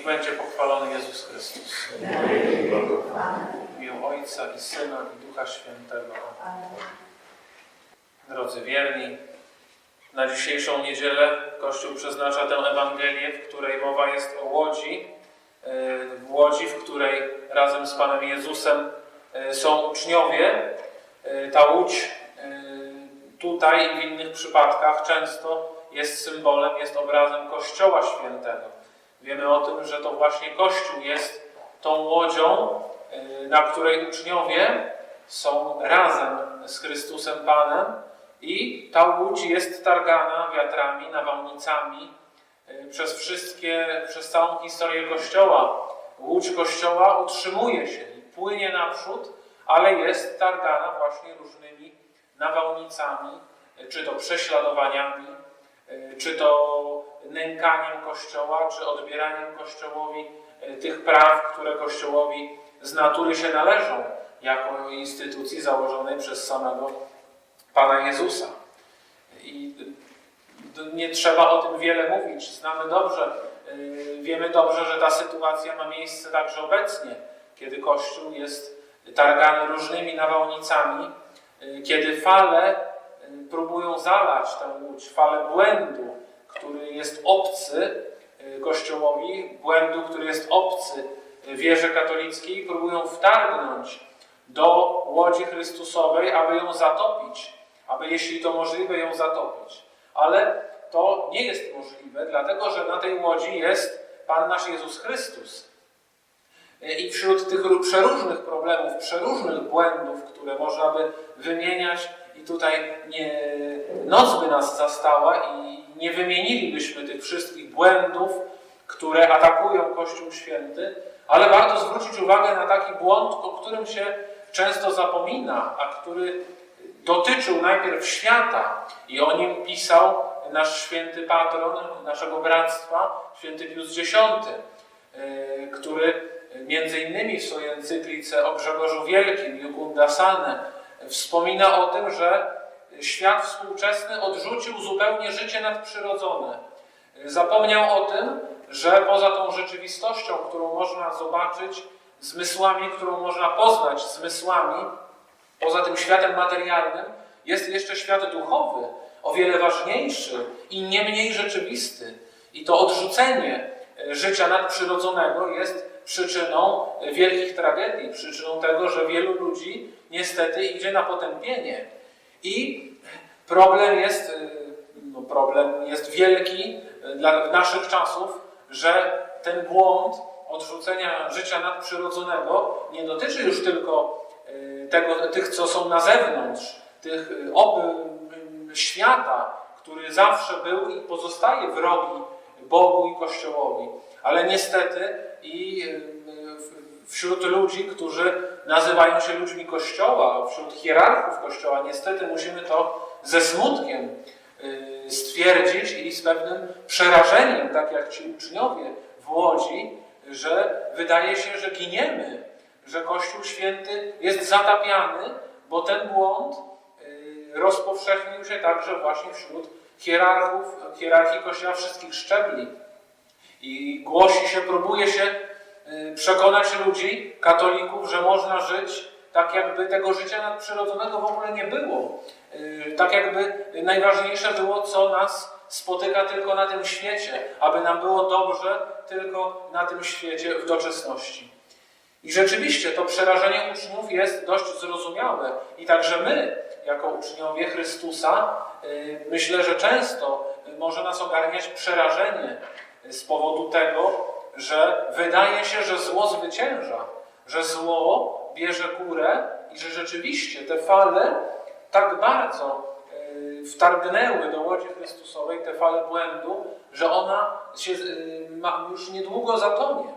Niech będzie pochwalony Jezus Chrystus. W imię Ojca i Syna i Ducha Świętego. Drodzy wierni, na dzisiejszą niedzielę Kościół przeznacza tę Ewangelię, w której mowa jest o łodzi, yy, w łodzi, w której razem z Panem Jezusem yy, są uczniowie. Yy, Ta łódź tutaj i w innych przypadkach często jest symbolem, jest obrazem Kościoła Świętego. Wiemy o tym, że to właśnie Kościół jest tą łodzią, yy, na której uczniowie są razem z Chrystusem Panem i ta łódź jest targana wiatrami, nawałnicami yy, przez wszystkie, przez całą historię Kościoła. Łódź Kościoła utrzymuje się i płynie naprzód, ale jest targana właśnie różnymi nawałnicami, yy, czy to prześladowaniami, czy to nękaniem Kościoła, czy odbieraniem Kościołowi yy, tych praw, które Kościołowi z natury się należą, jako instytucji założonej przez samego Pana Jezusa. I nie trzeba o tym wiele mówić. Znamy dobrze, yy, wiemy dobrze, że ta sytuacja ma miejsce także obecnie, kiedy Kościół jest targany różnymi nawałnicami, kiedy fale próbują zalać tę łódź, fale błędu, który jest obcy Kościołowi, błędu, który jest obcy wierze katolickiej, próbują wtargnąć do łodzi Chrystusowej, aby ją zatopić, aby jeśli to możliwe, ją zatopić. Ale to nie jest możliwe, dlatego że na tej łodzi jest Pan nasz Jezus Chrystus. I wśród tych przeróżnych problemów, przeróżnych błędów, które można by wymieniać, i tutaj nie, noc by nas zastała i nie wymienilibyśmy tych wszystkich błędów, które atakują Kościół Święty, ale warto zwrócić uwagę na taki błąd, o którym się często zapomina, a który dotyczył najpierw świata i o nim pisał nasz święty patron naszego bractwa, święty Pius X, który między innymi w swojej encyklice o Grzegorzu Wielkim, Jucunda Sane, wspomina o tym, że świat współczesny odrzucił zupełnie życie nadprzyrodzone. Zapomniał o tym, że poza tą rzeczywistością, którą można zobaczyć zmysłami, którą można poznać zmysłami, poza tym światem materialnym, jest jeszcze świat duchowy, o wiele ważniejszy i nie mniej rzeczywisty. I to odrzucenie życia nadprzyrodzonego jest przyczyną wielkich tragedii, przyczyną tego, że wielu ludzi niestety idzie na potępienie. I problem jest, no problem jest wielki dla naszych czasów, że ten błąd odrzucenia życia nadprzyrodzonego nie dotyczy już tylko tego, tych, co są na zewnątrz, tych oby świata, który zawsze był i pozostaje wrogi Bogu i Kościołowi. Ale niestety i wśród ludzi, którzy nazywają się ludźmi Kościoła, wśród hierarchów Kościoła, niestety musimy to ze smutkiem stwierdzić i z pewnym przerażeniem, tak jak ci uczniowie w Łodzi, że wydaje się, że giniemy, że Kościół Święty jest zatapiany, bo ten błąd rozpowszechnił się także właśnie wśród hierarchów, hierarchii Kościoła wszystkich szczebli. I głosi się, próbuje się przekonać ludzi, katolików, że można żyć tak, jakby tego życia nadprzyrodzonego w ogóle nie było. Tak, jakby najważniejsze było, co nas spotyka tylko na tym świecie, aby nam było dobrze tylko na tym świecie w doczesności. I rzeczywiście to przerażenie uczniów jest dość zrozumiałe. I także my, jako uczniowie Chrystusa, myślę, że często może nas ogarniać przerażenie z powodu tego, że wydaje się, że zło zwycięża, że zło bierze górę i że rzeczywiście te fale tak bardzo wtargnęły do Łodzi Chrystusowej, te fale błędu, że ona się już niedługo zatonie.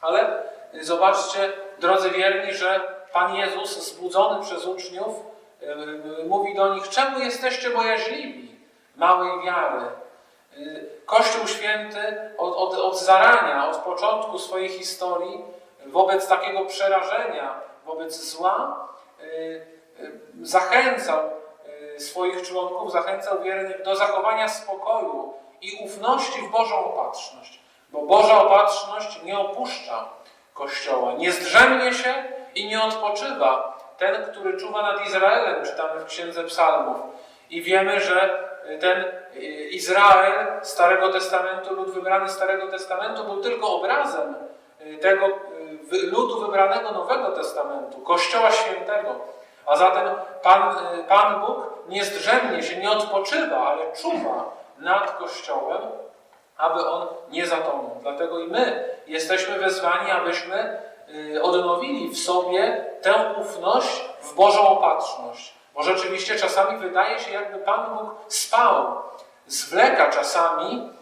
Ale zobaczcie, drodzy wierni, że Pan Jezus, zbudzony przez uczniów, mówi do nich, czemu jesteście bojaźliwi, małej wiary? Kościół Święty od, od, od zarania, od początku swojej historii, wobec takiego przerażenia, wobec zła, zachęcał swoich członków, zachęcał wiernych do zachowania spokoju i ufności w Bożą opatrzność. Bo Boża opatrzność nie opuszcza Kościoła, nie zdrzemnie się i nie odpoczywa. Ten, który czuwa nad Izraelem, czytamy w Księdze Psalmów. I wiemy, że ten Izrael Starego Testamentu, lud wybrany Starego Testamentu, był tylko obrazem tego ludu wybranego Nowego Testamentu, Kościoła Świętego. A zatem Pan, Pan Bóg nie zdrzemnie się, nie odpoczywa, ale czuwa nad Kościołem, aby on nie zatonął. Dlatego i my jesteśmy wezwani, abyśmy odnowili w sobie tę ufność w Bożą opatrzność. Bo rzeczywiście czasami wydaje się, jakby Pan Bóg spał, zwleka czasami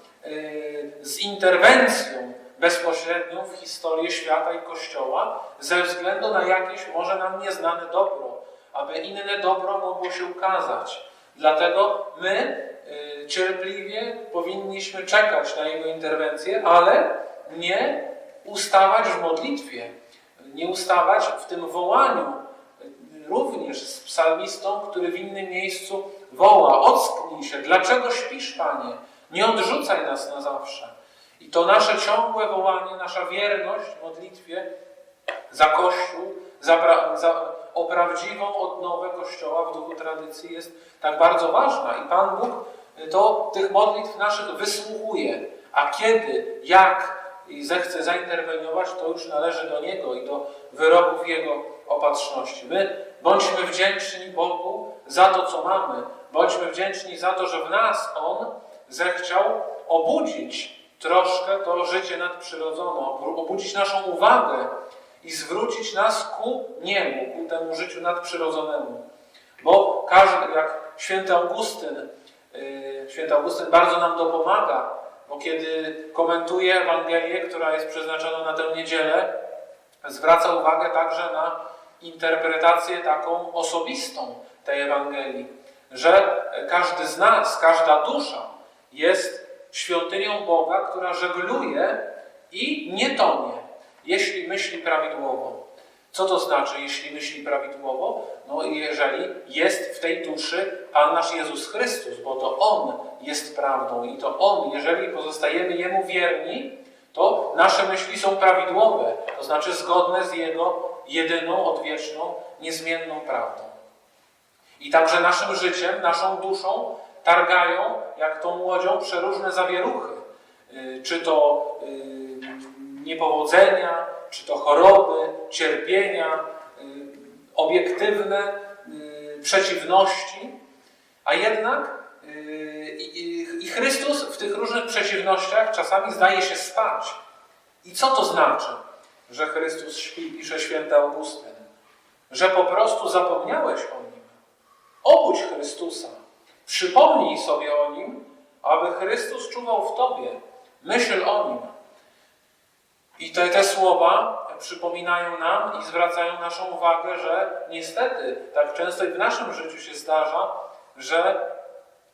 z interwencją bezpośrednią w historię świata i Kościoła ze względu na jakieś może nam nieznane dobro, aby inne dobro mogło się ukazać. Dlatego my cierpliwie powinniśmy czekać na Jego interwencję, ale nie ustawać w modlitwie, nie ustawać w tym wołaniu, również z psalmistą, który w innym miejscu woła, ocknij się, dlaczego śpisz, Panie? Nie odrzucaj nas na zawsze. I to nasze ciągłe wołanie, nasza wierność w modlitwie za Kościół, za, za, o prawdziwą odnowę Kościoła w duchu tradycji jest tak bardzo ważna. I Pan Bóg to tych modlitw naszych wysłuchuje. A kiedy, jak i zechce zainterweniować, to już należy do Niego i do wyroków Jego opatrzności. My bądźmy wdzięczni Bogu za to, co mamy. Bądźmy wdzięczni za to, że w nas On zechciał obudzić troszkę to życie nadprzyrodzone, obudzić naszą uwagę i zwrócić nas ku niemu, ku temu życiu nadprzyrodzonemu. Bo każdy, jak święty Augustyn, święty Augustyn bardzo nam dopomaga, bo kiedy komentuje Ewangelię, która jest przeznaczona na tę niedzielę, zwraca uwagę także na interpretację taką osobistą tej Ewangelii, że każdy z nas, każda dusza jest świątynią Boga, która żegluje i nie tonie, jeśli myśli prawidłowo. Co to znaczy, jeśli myśli prawidłowo? No, jeżeli jest w tej duszy Pan nasz Jezus Chrystus, bo to On jest prawdą i to On, jeżeli pozostajemy Jemu wierni, to nasze myśli są prawidłowe, to znaczy zgodne z Jego jedyną, odwieczną, niezmienną prawdą. I także naszym życiem, naszą duszą targają, jak tą łodzią, przeróżne zawieruchy. Czy to niepowodzenia, czy to choroby, cierpienia, obiektywne przeciwności, a jednak i Chrystus w tych różnych przeciwnościach czasami zdaje się spać. I co to znaczy, że Chrystus śpi, pisze święty Augustyn? Że po prostu zapomniałeś o Nim. Obudź Chrystusa. Przypomnij sobie o Nim, aby Chrystus czuwał w Tobie. Myśl o Nim. I te, te słowa przypominają nam i zwracają naszą uwagę, że niestety tak często i w naszym życiu się zdarza, że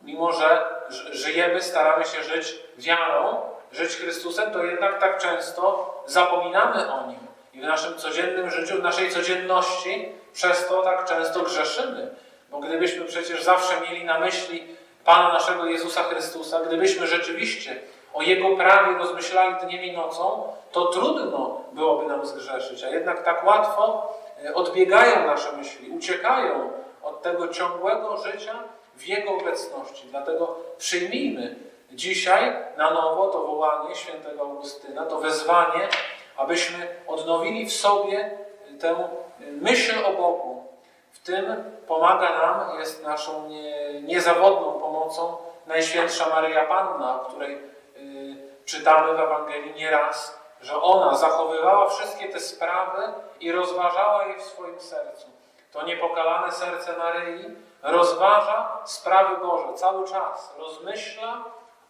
mimo, że żyjemy, staramy się żyć wiarą, żyć Chrystusem, to jednak tak często zapominamy o Nim. I w naszym codziennym życiu, w naszej codzienności przez to tak często grzeszymy. Bo gdybyśmy przecież zawsze mieli na myśli Pana naszego Jezusa Chrystusa, gdybyśmy rzeczywiście o Jego prawie rozmyślali dniem i nocą, to trudno byłoby nam zgrzeszyć. A jednak tak łatwo odbiegają nasze myśli, uciekają od tego ciągłego życia w Jego obecności. Dlatego przyjmijmy dzisiaj na nowo to wołanie świętego Augustyna, to wezwanie, abyśmy odnowili w sobie tę myśl o Bogu. W tym pomaga nam, jest naszą nie, niezawodną pomocą Najświętsza Maryja Panna, o której y, czytamy w Ewangelii nieraz, że ona zachowywała wszystkie te sprawy i rozważała je w swoim sercu. To niepokalane serce Maryi rozważa sprawy Boże cały czas, rozmyśla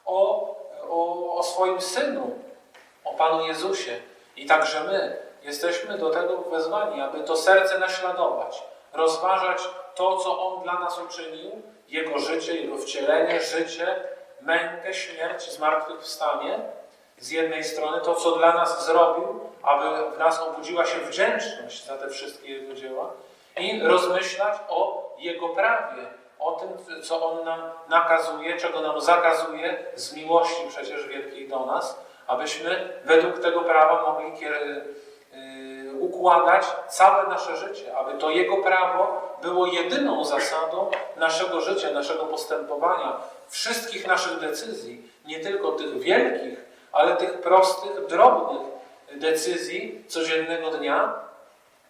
o, o, o swoim Synu, o Panu Jezusie. I także my jesteśmy do tego wezwani, aby to serce naśladować, rozważać to, co On dla nas uczynił, Jego życie, Jego wcielenie, życie, mękę, śmierć, zmartwychwstanie. Z jednej strony to, co dla nas zrobił, aby w nas obudziła się wdzięczność za te wszystkie Jego dzieła i rozmyślać o Jego prawie, o tym, co On nam nakazuje, czego nam zakazuje z miłości przecież wielkiej do nas, abyśmy według tego prawa mogli y, układać całe nasze życie, aby to Jego prawo było jedyną zasadą naszego życia, naszego postępowania, wszystkich naszych decyzji, nie tylko tych wielkich, ale tych prostych, drobnych decyzji codziennego dnia,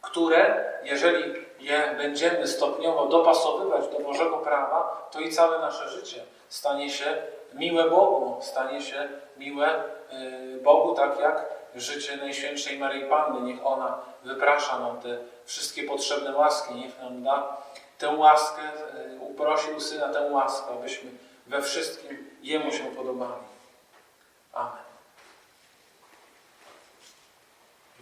które, jeżeli je będziemy stopniowo dopasowywać do Bożego prawa, to i całe nasze życie stanie się miłe Bogu, stanie się miłe y, Bogu, tak jak życie Najświętszej Maryi Panny. Niech ona wyprasza nam te wszystkie potrzebne łaski, niech nam da tę łaskę, y, uprosił Syna tę łaskę, abyśmy we wszystkim Jemu się podobali. Amen. W